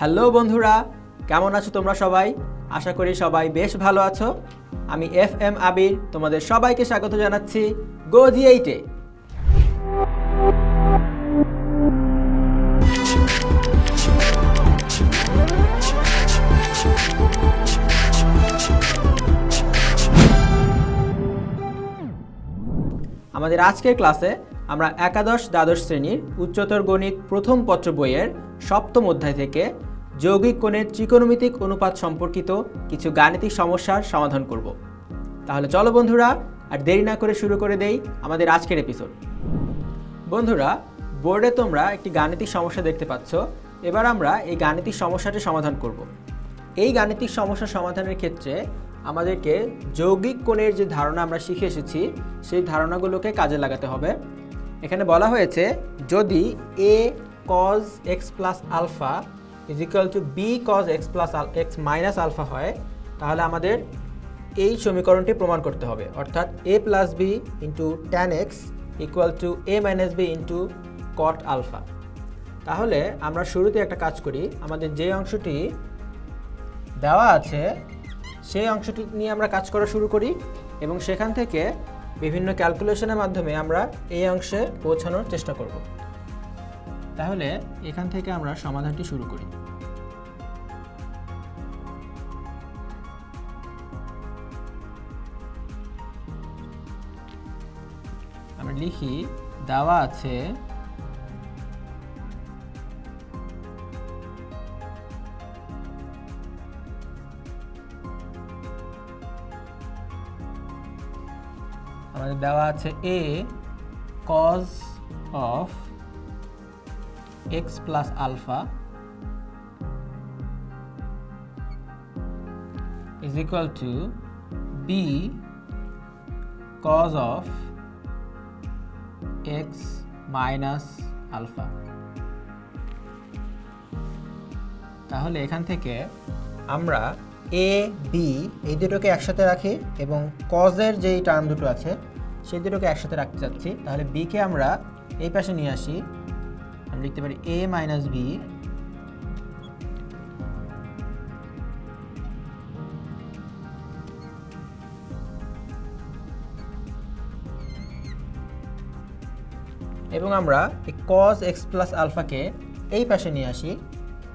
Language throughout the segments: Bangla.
হ্যালো বন্ধুরা, কেমন আছো তোমরা সবাই? আশা করি সবাই বেশ ভালো আছো। আমি এফ এম আবির, তোমাদের সবাইকে স্বাগত জানাচ্ছি গো জি এইটে আমাদের আজকের ক্লাসে আমরা একাদশ দ্বাদশ শ্রেণির উচ্চতর গণিত প্রথম পত্র বইয়ের সপ্তম অধ্যায় থেকে যৌগিক কোণের ত্রিকোণমিতিক অনুপাত সম্পর্কিত কিছু গাণিতিক সমস্যার সমাধান করব। তাহলে চলো বন্ধুরা, আর দেরি না করে শুরু করে দেই আমাদের আজকের এপিসোড বন্ধুরা, বোর্ডে তোমরা একটি গাণিতিক সমস্যা দেখতে পাচ্ছ। এবার আমরা এই গাণিতিক সমস্যাটি সমাধান করব। এই গাণিতিক সমস্যা সমাধানের ক্ষেত্রে আমাদেরকে যৌগিক কোণের যে ধারণা আমরা শিখে এসেছি, সেই ধারণাগুলোকে কাজে লাগাতে হবে। এখানে বলা হয়েছে, যদি a cos x plus alpha is equal to b cos x plus x minus alpha হয়, তাহলে আমাদের এই সমীকরণটি প্রমাণ করতে হবে। অর্থাৎ a plus b into tan x equal to a minus b into cot alpha তাহলে আমরা শুরুতে একটা কাজ করি, আমাদের যে অংশটি দেওয়া আছে, সেই অংশটি নিয়ে আমরা কাজ করা শুরু করি এবং সেখান থেকে বিভিন্ন ক্যালকুলেশনের মাধ্যমে আমরা এই অংশে পৌঁছানোর চেষ্টা করব। তাহলে এখান থেকে আমরা সমাধানটি শুরু করি। লিখি, দেওয়া আছে আমাদের দেওয়া আছে a cos of x plus alpha is equal to b cos of x minus alpha তাহলে এখান থেকে আমরা এ বি এই দুটোকে একসাথে রাখি এবং কজের যেই টার্ম দুটো আছে, সেই দুটোকে একসাথে রাখতে চাচ্ছি। তাহলে বিকে আমরা এই পাশে নিয়ে আসি। আমরা লিখতে পারি এ মাইনাস বি এবং আমরা এই কজ এক্স প্লাস আলফাকে এই পাশে নিয়ে আসি,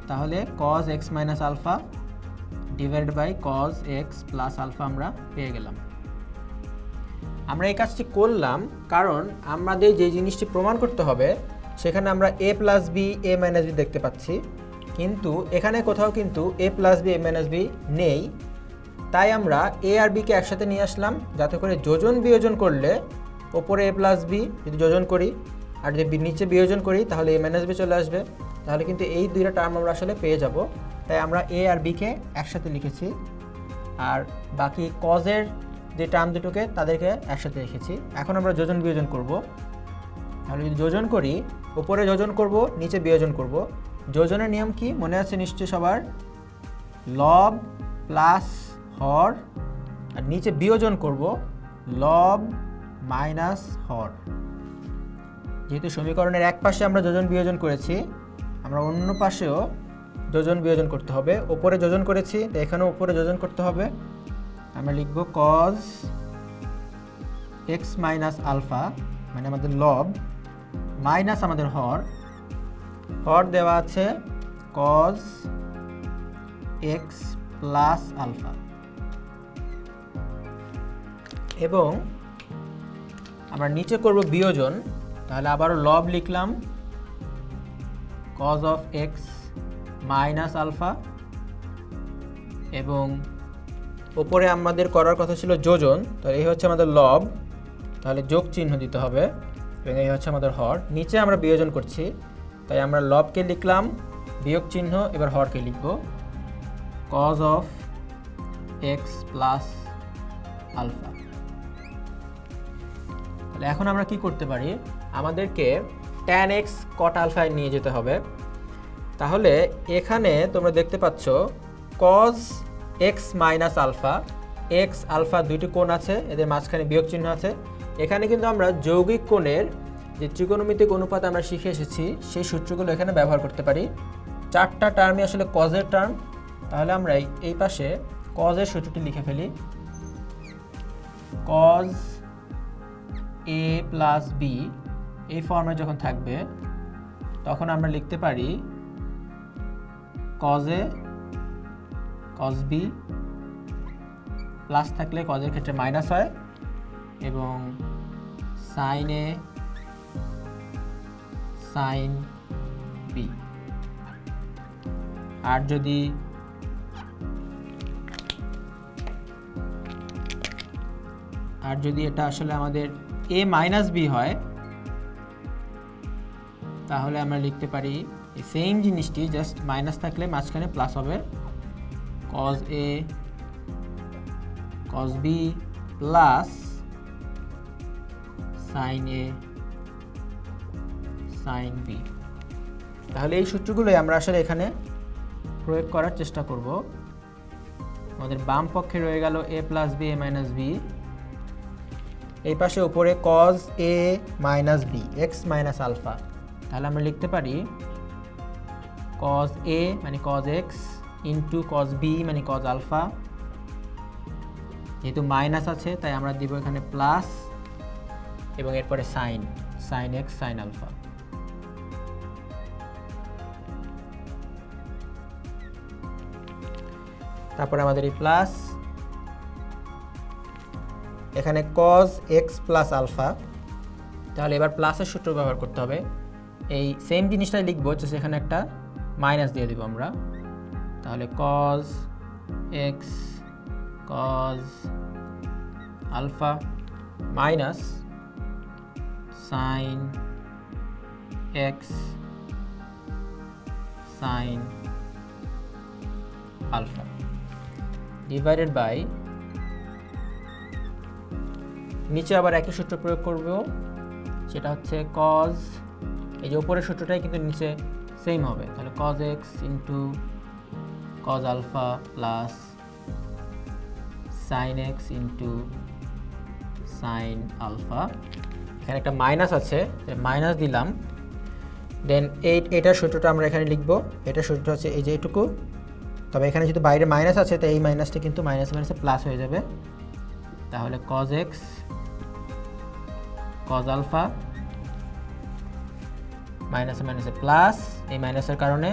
তাহলে cos x minus alpha divide by cos x plus alpha আমরা পেয়ে গেলাম। আমরা এই কাজটি করলাম কারণ আমাদের যে জিনিসটি প্রমাণ করতে হবে, সেখানে আমরা a plus b a minus b দেখতে পাচ্ছি। কিন্তু এখানে কোথাও কিন্তু a plus b a minus b নেই। তাই আমরা এ আর বিকে একসাথে নিয়ে আসলাম, যাতে করে যোজন বিয়োজন করলে ওপরে এ প্লাস বি যদি যোজন করি আর যদি নিচে বিয়োজন করি, তাহলে এ মাইনাস বি চলে আসবে। তাহলে কিন্তু এই দুইটা টার্ম আমরা আসলে পেয়ে যাব। তাই আমরা এ আর বিকে একসাথে লিখেছি। আর বাকি কজের যে টার্ম দুটোকে, তাদেরকে একসাথে রেখেছি। এখন আমরা যোজন বিয়োজন করব। তাহলে যদি যোজন করি, উপরে যোজন করব, নিচে বিয়োজন করব। যোজনের নিয়ম কি? মনে আছে নিশ্চয়ই সবার? লব প্লাস হর। আর নিচে বিয়োজন করব লব মাইনাস হর। যেহেতু সমীকরণের এক পাশে আমরা যোজন বিয়োজন করেছি, আমরা অন্য পাশেও যোজন বিয়োজন করতে হবে। ওপরে যোজন করেছি, তো এখানেও উপরে যোজন করতে হবে। আমরা লিখব কজ এক্স মাইনাস আলফা মানে আমাদের লব মাইনাস আমাদের হর। হর দেওয়া আছে কজ এক্স প্লাস আলফা এবং আমরা নিচে করব বিয়োজন তাহলে আবারও লব লিখলাম। Cos of x minus alpha এবং ওপরে আমাদের করার কথা ছিল যোজন, তাহলে এই হচ্ছে আমাদের লব তাহলে যোগ চিহ্ন দিতে হবে এবং এই হচ্ছে আমাদের হর। নিচে আমরা বিয়োজন করছি, তাই আমরা লবকে লিখলাম, বিয়োগ চিহ্ন, এবার হরকে লিখব। Cos of x plus alpha এখন আমরা কি করতে পারি? আমাদেরকে ট্যান এক্স কট আলফায় নিয়ে যেতে হবে। তাহলে এখানে তোমরা দেখতে পাচ্ছ cos x minus alpha x alpha দুইটি কোণ আছে, এদের মাঝখানে বিয়োগ চিহ্ন আছে। এখানে কিন্তু আমরা যৌগিক কোণের যে ত্রিকোণমিতিক অনুপাত আমরা শিখে এসেছি, সেই সূত্রগুলো এখানে ব্যবহার করতে পারি। চারটা টার্মই আসলে কজের টার্ম তাহলে আমরা এই এই পাশে কজের সূত্রটি লিখে ফেলি। কজ এ প্লাস বি এই ফর্মে যখন থাকবে, তখন আমরা লিখতে পারি cos a cos b plus থাকলে কজের ক্ষেত্রে মাইনাস হয় এবং সাইন এ সাইন বি আর যদি আর যদি এটা আসলে আমাদের এ মাইনাস বি হয়, তাহলে আমরা লিখতে পারি সেম জিনিসটি জাস্ট মাইনাস থাকলে মাঝখানে প্লাস হবে। Cos a cos b plus sine a sine b তাহলে এই সূত্রগুলোই আমরা আসলে এখানে প্রয়োগ করার চেষ্টা করব। আমাদের বাম পক্ষে রয়ে গেল a plus b a minus b এই পাশে উপরে cos a minus b x minus alpha তাহলে আমরা লিখতে পারি কজ এ মানে cos x into cos b মানে কজ আলফা যেহেতু মাইনাস আছে, তাই আমরা দিব এখানে প্লাস এবং এরপরে sine sine x sine alpha তারপরে আমাদের এই প্লাস এখানে কজ এক্স প্লাস আলফা তাহলে এবার প্লাসের সূত্র ব্যবহার করতে হবে। এই সেম জিনিসটাই লিখব যে সেখানে একটা মাইনাস দিয়ে দেবো আমরা। তাহলে cos x cos alpha minus sine x sine alpha divided by নিচে আবার একই সূত্র প্রয়োগ করব। সেটা হচ্ছে কজ এই যে উপরের সূত্রটাই কিন্তু নিচে সেম হবে। তাহলে cos x into cos alpha plus sine x into sine alpha এখানে একটা মাইনাস আছে মাইনাস দিলাম। দেন এই এটার সূত্রটা আমরা এখানে লিখব। এটার সূত্রটা হচ্ছে এই যে এইটুকু তবে এখানে যেহেতু বাইরে মাইনাস আছে, তাই এই মাইনাসটা কিন্তু মাইনাস মাইনাসে প্লাস হয়ে যাবে। তাহলে কজ এক্স কজ আলফা মাইনাসে মাইনাসে প্লাস এই মাইনাসের কারণে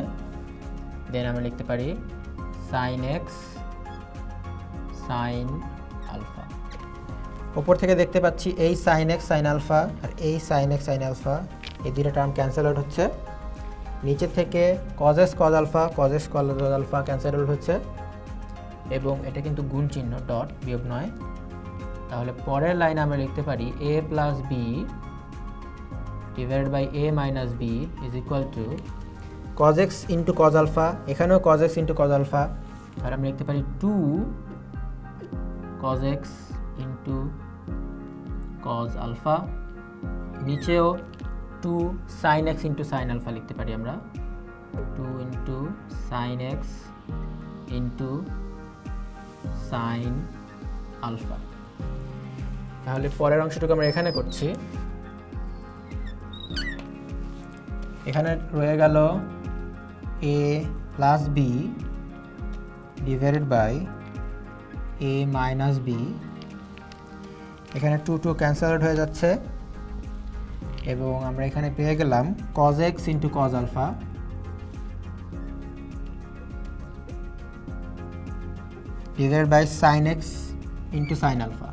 দেন আমরা লিখতে পারি সাইন এক্স সাইন আলফা ওপর থেকে দেখতে পাচ্ছি এই সাইন এক্স সাইন আলফা আর এই সাইন এক্স সাইন আলফা এই দুটো টার্ম ক্যান্সেল আউট হচ্ছে। নিচে থেকে cos x cos alpha cos x cos alpha cancel out হচ্ছে। এবং এটা কিন্তু গুণ চিহ্ন ডট বিয়োগ নয়। তাহলে পরের লাইনে আমরা লিখতে পারি a plus b divided by a minus b is equal to cos x into cos alpha এখানেও cos x into cos alpha আর আমরা লিখতে পারি two cos x into cos alpha নিচেও two sine x into sine alpha লিখতে পারি আমরা। Two into sine x into sine alpha তাহলে পরের অংশটুকু আমরা এখানে করছি। এখানে রয়ে গেল a plus b divided by a minus b এখানে টু টু ক্যান্সেল হয়ে যাচ্ছে। এবং আমরা এখানে পেয়ে গেলাম cos x into cos alpha divided by sine x into sine alpha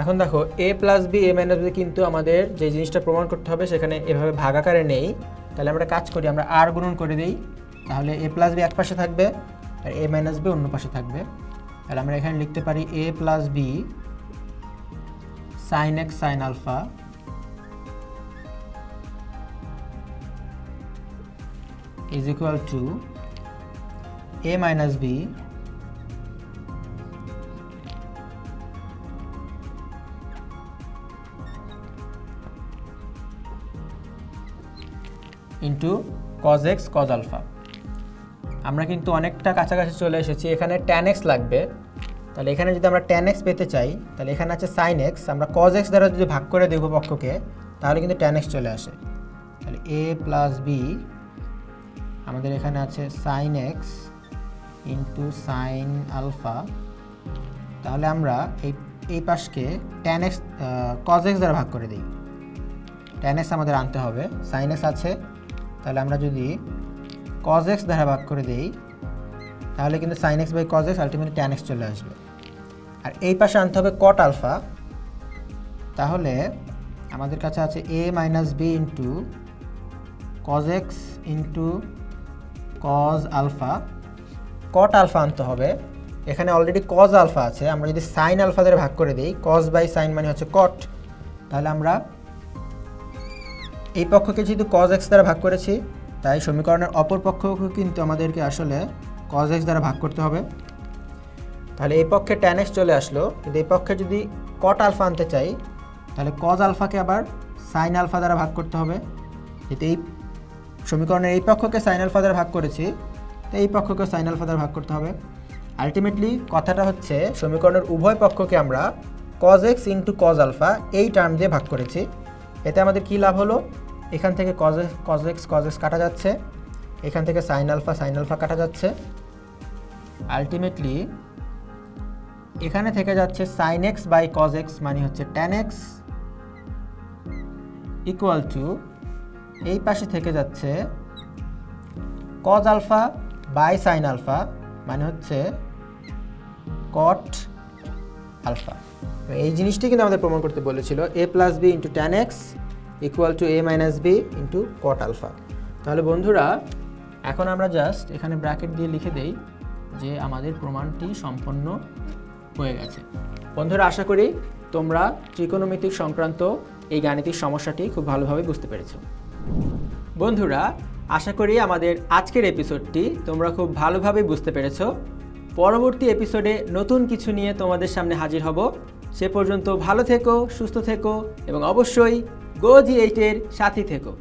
এখন দেখো a plus b a minus b কিন্তু আমাদের যে জিনিসটা প্রমাণ করতে হবে সেখানে এভাবে ভাগাকারে নেই। তাহলে আমরা কাজ করি, আমরা আর গুণন করে দিই। তাহলে এ প্লাস বি এক পাশে থাকবে আর এ মাইনাস বি অন্য পাশে থাকবে। তাহলে আমরা এখানে লিখতে পারি a plus b sine x sine alpha is equal to a minus b into cos x cos alpha আমরা কিন্তু অনেকটা কাছাকাছি চলে এসেছি। এখানে ট্যান এক্স লাগবে। তাহলে এখানে যদি আমরা ট্যান এক্স পেতে চাই, তাহলে এখানে আছে সাইন এক্স আমরা কজ এক্স দ্বারা যদি ভাগ করে দেবো পক্ষকে, তাহলে কিন্তু ট্যান এক্স চলে আসে। তাহলে এ প্লাস বি আমাদের এখানে আছে sine x into sine alpha তাহলে আমরা এই এই পাশকে ট্যান এক্স কজ এক্স দ্বারা ভাগ করে দিই। ট্যান এক্স আমাদের আনতে হবে। সাইন এক্স আছে। তাহলে আমরা যদি কজ এক্স দ্বারা ভাগ করে দিই, তাহলে কিন্তু sine x by cos x ultimately tan x চলে আসবে। আর এই পাশে আনতে হবে কট আলফা তাহলে আমাদের কাছে আছে a minus b into cos x into cos alpha cot alpha আনতে হবে, এখানে অলরেডি কজ আলফা আছে, আমরা যদি সাইন আলফা দ্বারা ভাগ করে দিই কজ বাই সাইন মানে হচ্ছে কট তাহলে আমরা এই পক্ষকে যেহেতু কজ এক্স দ্বারা ভাগ করেছি, তাই সমীকরণের অপর পক্ষকে কিন্তু আমাদেরকে আসলে কজ এক্স দ্বারা ভাগ করতে হবে। তাহলে এই পক্ষে ট্যান এক্স চলে আসলো, কিন্তু এই পক্ষে যদি কট আলফা আনতে চাই, তাহলে কজ আলফাকে আবার সাইন আলফা দ্বারা ভাগ করতে হবে। যেহেতু এই সমীকরণের এই পক্ষকে সাইন আলফা দ্বারা ভাগ করেছি তো এই পক্ষকে সাইন আলফা দ্বারা ভাগ করতে হবে। আলটিমেটলি কথাটা হচ্ছে সমীকরণের উভয় পক্ষকে আমরা cos x into cos alpha এই টার্ম দিয়ে ভাগ করেছি। এতে আমাদের কী লাভ হলো? এখান থেকে কজ কজেক্স কজেক্স কাটা যাচ্ছে। এখান থেকে সাইন আলফা সাইন আলফা কাটা যাচ্ছে। আলটিমেটলি এখানে থেকে যাচ্ছে sine x by cos x মানে হচ্ছে ট্যান এক্স ইকুয়াল টু এই পাশে থেকে যাচ্ছে cos alpha by sine alpha মানে হচ্ছে কট আলফা এই জিনিসটি কিন্তু আমাদের প্রমাণ করতে বলেছিল a plus b into tan x equal to a minus b into cot alpha তাহলে বন্ধুরা, এখন আমরা জাস্ট এখানে ব্র্যাকেট দিয়ে লিখে দেই যে আমাদের প্রমাণটি সম্পন্ন হয়ে গেছে। বন্ধুরা, আশা করি তোমরা ত্রিকোণমিতিক সংক্রান্ত এই গাণিতিক সমস্যাটি খুব ভালোভাবে বুঝতে পেরেছ। বন্ধুরা, আশা করি আমাদের আজকের এপিসোডটি তোমরা খুব ভালোভাবে বুঝতে পেরেছ। পরবর্তী এপিসোডে নতুন কিছু নিয়ে তোমাদের সামনে হাজির হব। সে পর্যন্ত ভালো থেকো, সুস্থ থেকো এবং অবশ্যই গো জি এইটের সাথী থেকো।